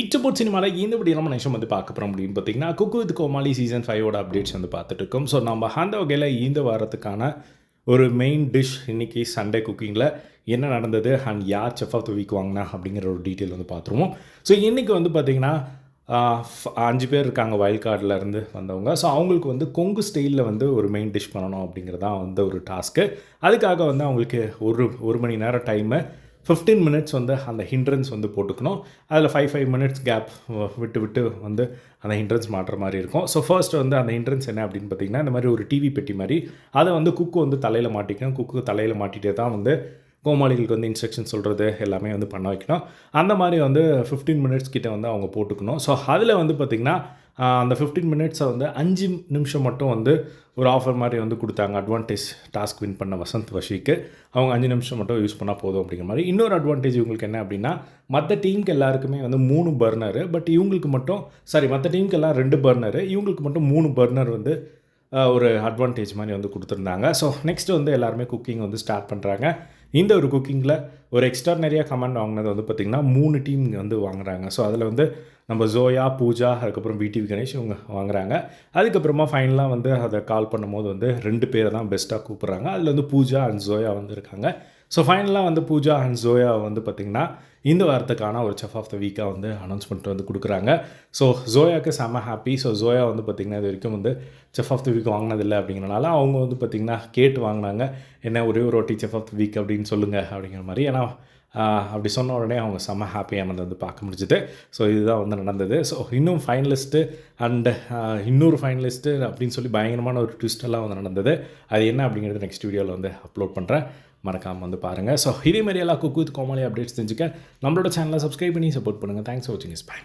இச்சபோட் சினிமாவில் இந்த இப்படி நம்ம நிமிஷம் வந்து பார்க்க போகிறோம் அப்படின்னு பார்த்தீங்கன்னா குக்கு வித் கோமாளி சீசன் ஃபைவோட அப்டேட்ஸ் வந்து பார்த்துட்டு இருக்கோம். ஸோ நம்ம அந்த வகையில் இந்த வாரத்துக்கான ஒரு மெயின் டிஷ் இன்னைக்கு சண்டே குக்கிங்கில் என்ன நடந்தது? அண்ட் யார் செஃப் ஆஃப் த வீக் வாங்கினா? அப்படிங்கிற ஒரு டீட்டெயில் வந்து பார்த்துருவோம். ஸோ இன்றைக்கி வந்து பார்த்திங்கன்னா அஞ்சு பேர் இருக்காங்க வயல் கார்டிலேருந்து வந்தவங்க. ஸோ அவங்களுக்கு வந்து கொங்கு ஸ்டைலில் வந்து ஒரு மெயின் டிஷ் பண்ணணும் அப்படிங்கிறதான் வந்து ஒரு டாஸ்க்கு அதுக்காக வந்து அவங்களுக்கு ஒரு ஒரு மணி நேரம் டைமை 15 மினிட்ஸ் வந்து அந்த ஹிண்ட்ரன்ஸ் வந்து போட்டுக்கணும். அதில் ஃபைவ் ஃபைவ் மினிட்ஸ் கேப் விட்டு விட்டு வந்து அந்த ஹிண்ட்ரன்ஸ் மாட்டுற மாதிரி இருக்கும். ஸோ ஃபர்ஸ்ட் வந்து அந்த ஹிண்ட்ரன்ஸ் என்ன அப்படின்னு பார்த்தீங்கன்னா இந்த மாதிரி ஒரு டிவி பெட்டி மாதிரி அதை வந்து குக்கு வந்து தலையில் மாட்டிக்கணும். குக்கு தலையில் மாட்டிகிட்டே தான் வந்து கோமாளிகளுக்கு வந்து இன்ஸ்ட்ரக்ஷன் சொல்கிறது எல்லாமே வந்து பண்ண வைக்கணும். அந்த மாதிரி வந்து 15 மினிட்ஸ் கிட்டே வந்து அவங்க போட்டுக்கணும். ஸோ அதில் வந்து பார்த்திங்கன்னா அந்த 15 மினிட்ஸை வந்து அஞ்சு நிமிஷம் மட்டும் வந்து ஒரு ஆஃபர் மாதிரி வந்து கொடுத்தாங்க. அட்வான்டேஜ் டாஸ்க் வின் பண்ண வசந்த் வஷிக்கு. அவங்க அஞ்சு நிமிஷம் மட்டும் யூஸ் பண்ணால் போதும் அப்படிங்கிற மாதிரி. இன்னொரு அட்வான்டேஜ் இவங்களுக்கு என்ன அப்படின்னா மற்ற டீமுக்கு எல்லாருக்குமே வந்து மூணு பர்னரு பட் இவங்களுக்கு மட்டும் சாரி மற்ற டீமுக்கு எல்லாம் ரெண்டு பர்னரு இவங்களுக்கு மட்டும் மூணு பர்னர் வந்து ஒரு அட்வான்டேஜ் மாதிரி வந்து கொடுத்துருந்தாங்க. ஸோ நெக்ஸ்ட் வந்து எல்லாருமே குக்கிங் வந்து ஸ்டார்ட் பண்ணுறாங்க இந்த ஒரு குக்கிங்கில் ஒரு எக்ஸ்ட்ரா கமெண்ட் வாங்கினது வந்து பார்த்திங்கன்னா மூணு டீம் வந்து வாங்குறாங்க. ஸோ அதில் வந்து நம்ம ஜோயா பூஜா அதுக்கப்புறம் பிடிவி கணேஷ் இவங்க வாங்குறாங்க. அதுக்கப்புறமா ஃபைனலாக வந்து அதை கால் பண்ணும்போது வந்து ரெண்டு பேரை தான் பெஸ்ட்டாக கூப்பிட்றாங்க. அதில் வந்து பூஜா அண்ட் ஜோயா வந்து இருக்காங்க. ஸோ ஃபைனலாக வந்து பூஜா அண்ட் ஜோயா வந்து பார்த்திங்கன்னா இந்த வாரத்துக்கான ஒரு செஃப் ஆஃப் த வீக்காக வந்து அனௌன்ஸ்மெண்ட் வந்து கொடுக்குறாங்க. ஸோ ஜோயாவுக்கு செம்ம ஹாப்பி ஸோ ஜோயா வந்து பார்த்திங்கன்னா இது வரைக்கும் வந்து செஃப் ஆஃப் த வீக் வாங்கினதில்லை அப்படிங்கிறனால அவங்க வந்து பார்த்திங்கன்னா கேட்டு வாங்கினாங்க. என்ன ஒரே ஒரு வாட்டி செஃப் ஆஃப் த வீக் அப்படின்னு சொல்லுங்கள் அப்படிங்கிற மாதிரி. ஏன்னா அப்படி சொன்ன உடனே அவங்க செம்ம ஹாப்பியானது வந்து பார்க்க முடிஞ்சுது. ஸோ இதுதான் வந்து நடந்தது. ஸோ இன்னும் ஃபைனலிஸ்ட்டு அண்டு இன்னொரு ஃபைனலிஸ்ட்டு அப்படின்னு சொல்லி பயங்கரமான ஒரு ட்விஸ்டெல்லாம் வந்து நடந்தது. அது என்ன அப்படிங்கிறது நெக்ஸ்ட் வீடியோவில் வந்து அப்லோட் பண்ணுறேன் மறக்காமல் வந்து பாருங்கள் ஸோ இதே மாதிரி எல்லாம் குக்கு வித் கோமாளி அப்டேட்ஸ் தெரிஞ்சுக்க நம்மளோட சேனலை சப்ஸ்கிரைப் பண்ணி சப்போர்ட் பண்ணுங்கள் தேங்க்ஸ் ஃபார் வாட்சிங் இஸ் பை